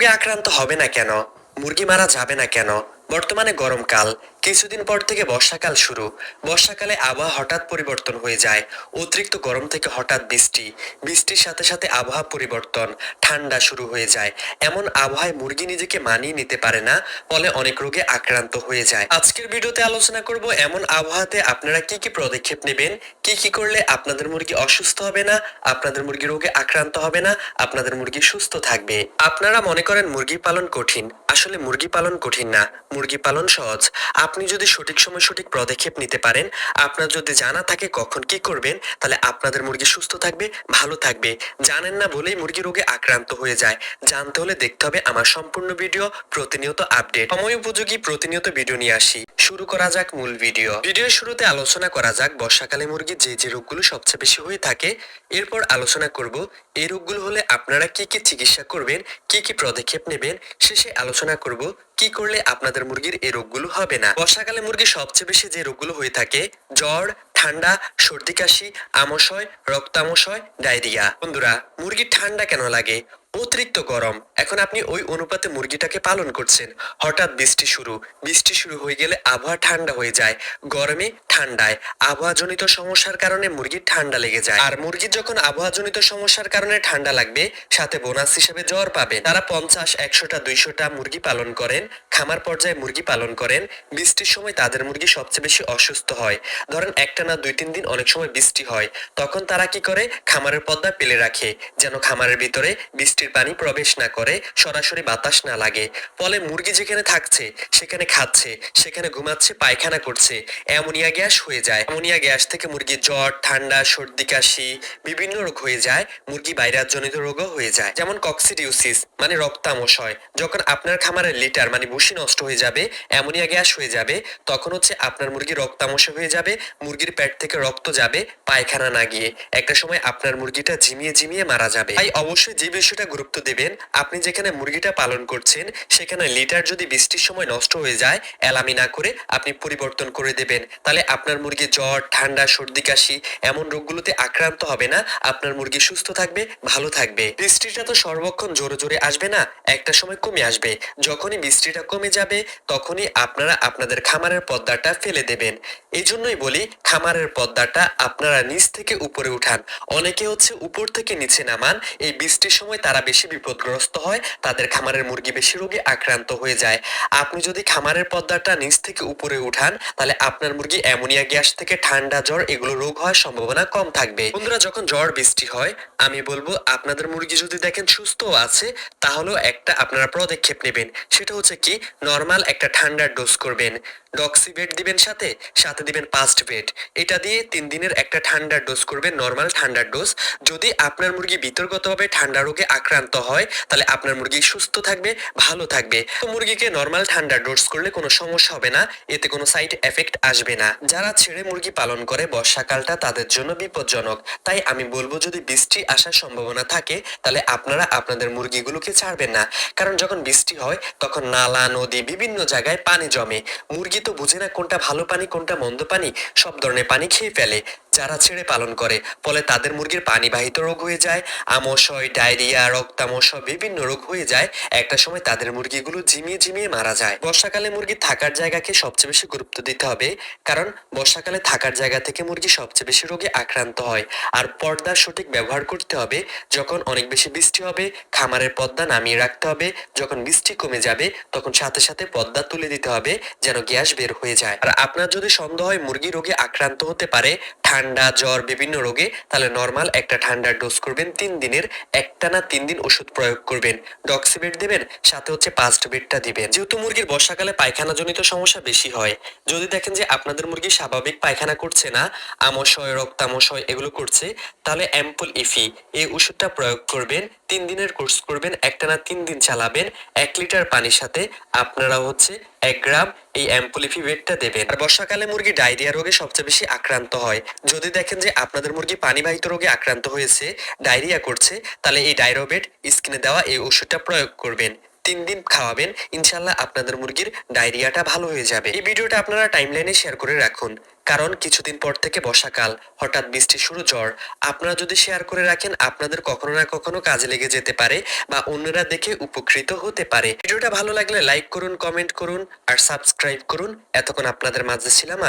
রোগে আক্রান্ত হবে না কেন? মুরগি মারা যাবে না কেন? বর্তমানে গরমকাল। কিছুদিন পর থেকে বর্ষাকাল শুরু। বর্ষাকালে আবহাওয়া হঠাৎ পরিবর্তন হয়ে যায়। অতিরিক্ত গরম থেকে হঠাৎ বৃষ্টি। বৃষ্টির সাথে সাথে আবহাওয়া পরিবর্তন, ঠান্ডা শুরু হয়ে যায়। এমন আবহাওয়ায় মুরগি নিজেকে মানিয়ে নিতে পারে না, ফলে অনেক রোগে আক্রান্ত হয়ে যায়। আজকের ভিডিওতে আলোচনা করব এমন আবহাওয়াতে আপনারা কি কি পদক্ষেপ নেবেন, কি কি করলে আপনাদের মুরগি অসুস্থ হবে না, আপনাদের মুরগি রোগে আক্রান্ত হবে না, আপনাদের মুরগি সুস্থ থাকবে। আপনারা মনে করেন মুরগি পালন কঠিন আসলে মুরগি পালন কঠিন না। মুরগি পালন সহজ। আপনি যদি সঠিক সময় সঠিক পদক্ষেপ নিতে পারেন, আপনার যদি জানা থাকে কখন কি করবেন, তাহলে আপনাদের মুরগি সুস্থ থাকবে, ভালো থাকবে। জানেন না বলেই মুরগি রোগে আক্রান্ত হয়ে যায়। জানতে হলে দেখতে হবে আমার সম্পূর্ণ ভিডিও, প্রতিনিয়ত আপডেট। সময় উপযোগী, প্রতিনিয়ত ভিডিও নিয়ে আসি। শুরু করা যাক মূল ভিডিও। ভিডিওর শুরুতে আলোচনা করা যাক বর্ষাকালে মুরগির যে যে রোগগুলো সবচেয়ে বেশি হয়ে থাকে। এরপর আলোচনা করব, এই রোগগুলো হলে আপনারা কি কি চিকিৎসা করবেন, কি কি পদক্ষেপ নেবেন, শেষে আলোচনা করব, কি করলে আপনাদের মুরগির এই রোগগুলো হবে না। বর্ষাকালে মুরগি সবচেয়ে বেশি যে রোগগুলো হয়ে থাকে, জ্বর, ঠান্ডা, সর্দি কাশি, আমশয়, রক্তামশয়, ডায়রিয়া। বন্ধুরা, মুরগির ঠান্ডা কেন লাগে? অতিরিক্ত গরম। এখন আপনি ওই অনুপাতে মুরগিটাকে পালন করছেন। হঠাৎ বৃষ্টি শুরু। বৃষ্টি শুরু হয়ে গেলে আবহাওয়া ঠান্ডা হয়ে যায়। গরমে ঠান্ডায়। আবহাওয়াজনিত সমস্যার কারণে মুরগির ঠান্ডা লেগে যায়। আর মুরগির যখন আবহাওয়াজনিত সমস্যার কারণে ঠান্ডা লাগবে, সাথে বোনাস হিসেবে জ্বর পাবে। তারা পঞ্চাশ, একশোটা, দুইশোটা মুরগি পালন করেন। খামার পর্যায়ে মুরগি পালন করেন। বৃষ্টির সময় তাদের মুরগি সবচেয়ে বেশি অসুস্থ হয়। ধরেন একটা না দুই তিন দিন অনেক সময় বৃষ্টি হয়। তখন তারা কি করে? খামারের পর্দা পেলে রাখে। যেন খামারের ভিতরে বৃষ্টির পানি প্রবেশ না করে, সরাসরি বাতাস না লাগে। ফলে মুরগি যেখানে থাকছে, সেখানে খাচ্ছে, সেখানে ঘুমাচ্ছে, পায়খানা করছে। অ্যামোনিয়া গ্যাস হয়ে যায়। অ্যামোনিয়া গ্যাস থেকে মুরগির জ্বর, ঠান্ডা, সর্দি, কাশি বিভিন্ন রোগ হয়ে যায়। মুরগি বাইরাজনিত রোগও হয়ে যায়। যেমন কক্সিডিউসিস মানে রক্তামশয়। যখন আপনার খামারের লিটার মানে ভুসি নষ্ট হয়ে যাবে, অ্যামোনিয়া গ্যাস হয়ে যাবে, তখন হচ্ছে আপনার মুরগি রক্তামশ হয়ে যাবে, মুরগির পেট থেকে রক্ত যাবে, পায়খানা না গিয়ে। একটা সময় আপনার মুরগিটা ঝিমিয়ে ঝিমিয়ে মারা যাবে। তাই অবশ্যই যে বিষয়টা গুরুত্ব দেবেন, আপনি যেখানে মুরগিটা পালন করছেন, সেখানে লিটার যদি বৃষ্টির সময় নষ্ট হয়ে যায়, এলামি না করে আপনি পরিবর্তন করে দেবেন। তাহলে আপনার মুরগি জ্বর, ঠান্ডা, সর্দি, কাশি এমন রোগগুলোতে আক্রান্ত হবে না, আপনার মুরগি সুস্থ থাকবে, ভালো থাকবে। বৃষ্টিটা তো সর্বক্ষণ জোরে জোরে আসবে না, একটা সময় কমে আসবে। যখনই বৃষ্টিটা কমে যাবে, তখনই আপনারা আপনাদের খামারের পর্দাটা ফেলে দেবেন। এই জন্যই বলি, খামারের পর্দাটা আপনারা নিচ থেকে উপরে উঠান। অনেকে হচ্ছে উপর থেকে নিচে নামান, এই বৃষ্টির সময় তারা বেশি বিপদগ্রস্ত হয়, তাদের খামারের মুরগি বেশি রোগে আক্রান্ত হয়ে যায়। আপনি যদি খামারের পর্দাটা নিচ থেকে উপরে উঠান, তাহলে আপনার মুরগি অ্যামোনিয়া গ্যাস থেকে ঠান্ডা জ্বর এগুলো রোগ হওয়ার সম্ভাবনা কম থাকবে। বন্ধুরা, যখন জ্বর বৃষ্টি হয়, আমি বলব আপনাদের মুরগি যদি দেখেন সুস্থ আছে, তাহলেও একটা আপনারা পদক্ষেপ নেবেন। সেটা হচ্ছে কি, নর্মাল একটা ঠান্ডার ডোজ করবেন। ডক্সি বেড দিবেন সাথে সাথে দিবেন পাস্ট বেড এটা দিয়ে তিন দিনের একটা ঠান্ডার ডোজ করবেন নর্মাল ঠান্ডার ডোজ যদি আপনার মুরগি বিতর্গতভাবে ঠান্ডা রোগে আক্রান্ত হয়, তাহলে আপনার মুরগি সুস্থ থাকবে, ভালো থাকবে। তো মুরগিকে নর্মাল ঠান্ডার ডোজ করলে কোনো সমস্যা হবে না, এতে কোনো সাইড এফেক্ট আসবে না। যারা ছেড়ে মুরগি পালন করে, বর্ষাকালটা তাদের জন্য বিপজ্জনক। তাই আমি বলব, যদি বৃষ্টি আসার সম্ভাবনা থাকে, তাহলে আপনারা আপনাদের মুরগিগুলোকে ছাড়বেন না। কারণ যখন বৃষ্টি হয়, তখন নালা, নদী, বিভিন্ন জায়গায় পানি জমে। মুরগি তো বুঝে না কোনটা ভালো পানি কোনটা মন্দ পানি সব ধরনের পানি খেয়ে ফেলে। যারা ছেড়ে পালন করে। ফলে তাদের মুরগির পানিবাহিত রোগ হয়ে যায়, আমশয়, ডায়রিয়া, রক্তামশয় বিভিন্ন রোগ হয়ে যায়। একটা সময় তাদের মুরগিগুলো ঝিমিয়ে ঝিমিয়ে মারা যায়। বর্ষাকালে মুরগি থাকার জায়গাকে সবচেয়ে বেশি গুরুত্ব দিতে হবে, কারণ বর্ষাকালে থাকার জায়গা থেকে মুরগি সবচেয়ে বেশি রোগে আক্রান্ত হয়। আর পর্দার সঠিক ব্যবহার করতে হবে, যখন অনেক বেশি বৃষ্টি হবে, খামারের পর্দা নামিয়ে রাখতে হবে, যখন বৃষ্টি কমে যাবে, তখন সাথে সাথে পর্দা তুলে দিতে হবে, যেন গ্যাস বের হয়ে যায়। আর আপনার যদি সন্দেহ হয় মুরগি রোগে আক্রান্ত হতে পারে ঠান্ডা জ্বর, বিভিন্ন রোগে, তাহলে নর্মাল একটা ঠান্ডার ডোজ করবেন, তিন দিনের একটা না তিন দিন ওষুধ প্রয়োগ করবেন। ডক্সিবেট দেবেন, সাথে হচ্ছে পাস্ট বেডটা দিবেন। যেহেতু মুরগির বর্ষাকালে পায়খানা জনিত সমস্যা বেশি হয়, যদি দেখেন যে আপনাদের মুরগি স্বাভাবিক পায়খানা করছে না, আমশয়, রক্তামশয় এগুলো করছে, তাহলে অ্যাম্পল ইফি এই ওষুধটা প্রয়োগ করবেন, তিন দিনের কোর্স করবেন একটা না তিন দিন চালাবেন, এক লিটার পানির সাথে আপনারা হচ্ছে এক গ্রাম এই অ্যাম্পুলিফি বেডটা দেবেন। আর বর্ষাকালে মুরগি ডায়রিয়া রোগে সবচেয়ে বেশি আক্রান্ত হয়। যদি দেখেন যে আপনাদের মুরগি পানিবাহিত রোগে আক্রান্ত হয়েছে, ডায়রিয়া করছে, তাহলে এই ডায়রোবেট স্কিনে দেওয়া এই ওষুধটা প্রয়োগ করবেন। তিন দিন খাওয়াবেন ইনশাল্লাহ আপনাদের মুরগির ডায়রিয়াটা ভালো হয়ে যাবে। এই ভিডিওটা আপনারা টাইমলাইনে শেয়ার করে রাখুন। কারণ কিছুদিন পর থেকে বর্ষাকাল, হঠাৎ বৃষ্টি শুরু, জ্বর। আপনারা যদি শেয়ার করে রাখেন, আপনাদের কখনো না কখনো কাজে লেগে যেতে পারে বা অন্যরা দেখে উপকৃত হতে পারে। ভিডিওটা ভালো লাগলে লাইক করুন কমেন্ট করুন আর সাবস্ক্রাইব করুন। এতক্ষণ আপনাদের মাঝে ছিলাম